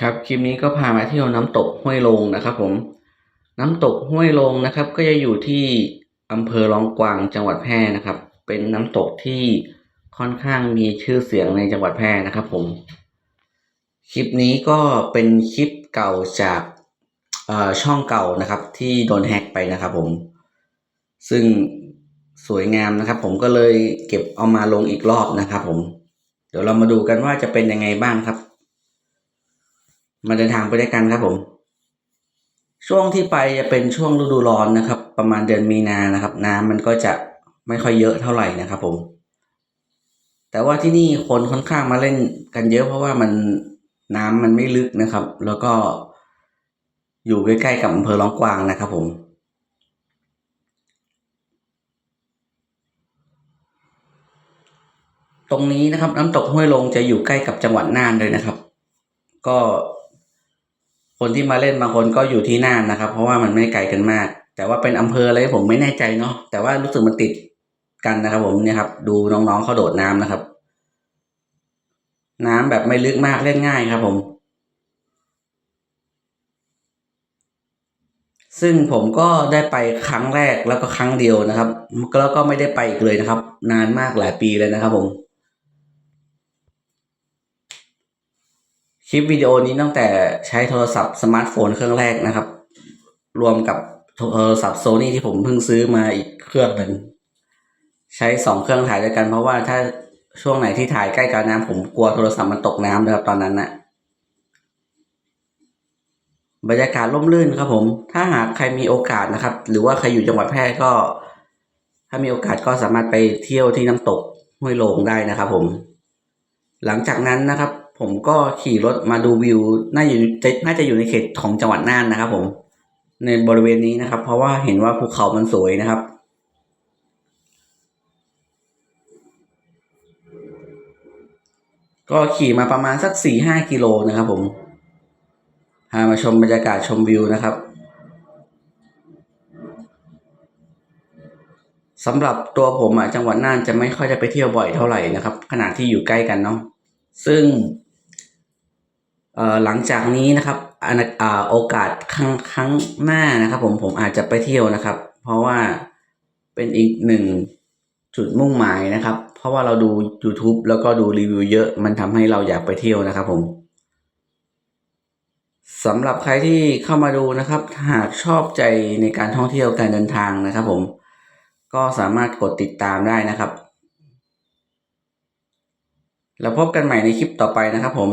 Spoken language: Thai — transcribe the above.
ครับคลิปนี้ก็พามาเที่ยวน้ำตกห้วยลงนะครับผมน้ำตกห้วยลงนะครับ ก็จะอยู่ที่อำเภอร้องกวางจังหวัดแพร่นะครับ เป็นน้ำตกที่ค่อนข้างมีชื่อเสียงในจังหวัดแพร่นะครับผมคลิปนี้ก็เป็นคลิปเก่าจากเอ่อช่องเก่านะครับ ที่โดนแฮกไปนะครับผม ซึ่งสวยงามนะครับ ผมก็เลยเก็บเอามาลงอีกรอบนะครับ ผม เดี๋ยวเรามาดูกันว่าจะเป็นยังไงบ้างครับ มาเดินทางไปด้วยกันครับผม ช่วงที่ไปจะเป็นช่วงฤดูร้อนนะครับ ประมาณเดือนมีนานะครับ น้ำมันก็จะไม่ค่อยเยอะเท่าไหร่นะครับผม แต่ว่าที่นี่คนค่อนข้างมาเล่นกันเยอะเพราะว่ามันน้ำมันไม่ลึกนะครับ แล้วก็อยู่ใกล้ๆกับอำเภอร้องกวางนะครับผมตรงนี้นะครับน้ำตกห้วยลงจะอยู่ใกล้กับจังหวัดน่านเลยนะครับ ก็ คนที่มาเล่นบางคนก็อยู่ที่น่านนะครับ เพราะว่ามันไม่ไกลกันมาก แต่ว่าเป็นอำเภออะไรผมไม่แน่ใจเนาะแต่ว่ารู้สึกมันติดกันนะครับ ผมเนี่ยครับ ดูน้องๆเขาโดดน้ำนะครับ น้ำแบบไม่ลึกมากเล่นง่ายครับ ผม ซึ่งผมก็ได้ไปครั้งแรกแล้วก็ครั้งเดียวนะครับแล้วก็ไม่ได้ไปอีกเลยนะครับ นานมากหลายปีเลยนะครับ ผม ลิปวิดีโอนี้ตั้งแต่ใช้โทรศัพท์สมาร์ทโฟนเครื่องแรกนะครับ รวมกับโทรศัพท์โซนี่ที่ผมเพิ่งซื้อมาอีกเครื่องหนึ่งใช้สองเครื่องถ่ายด้วยกันเพราะว่าถ้าช่วงไหนที่ถ่ายใกล้กับน้ำผมกลัวโทรศัพท์มันตกน้ำนะครับตอนนั้นนะบรรยากาศร่มรื่นครับผม ถ้าหากใครมีโอกาสนะครับ หรือว่าใครอยู่จังหวัดแพร่ก็ ถ้ามีโอกาสก็สามารถไปเที่ยวที่น้ำตกห้วยโลงได้นะครับผม หลังจากนั้นนะครับ ผมก็ขี่รถมาดูวิวน่าอยู่น่าจะอยู่ในเขตของจังหวัดน่านนะครับ ผม ในบริเวณนี้นะครับ เพราะว่าเห็นว่าภูเขามันสวยนะครับก็ขี่มาประมาณสักสี่ห้ากิโลนะครับผม พามาชมบรรยากาศชมวิวนะครับสำหรับตัวผมอะจังหวัดน่านจะไม่ค่อยจะไปเที่ยวบ่อยเท่าไหร่นะครับ ขนาดที่อยู่ใกล้กันเนาะซึ่ง หลังจากนี้นะครับอนอ่าโอกาสครั้งครั้งหน้านะครับ ผมผมอาจจะไปเที่ยวนะครับ เพราะว่าเป็นอีกหนึ่งจุดมุ่งหมายนะครับ เพราะว่าเราดู YouTube แล้วก็ดูรีวิวเยอะมันทำให้เราอยากไปเที่ยวนะครับผมสำหรับใครที่เข้ามาดูนะครับ หากชอบใจในการท่องเที่ยวการเดินทางนะครับผมก็สามารถกดติดตามได้นะครับ แล้วพบกันใหม่ในคลิปต่อไปนะครับผม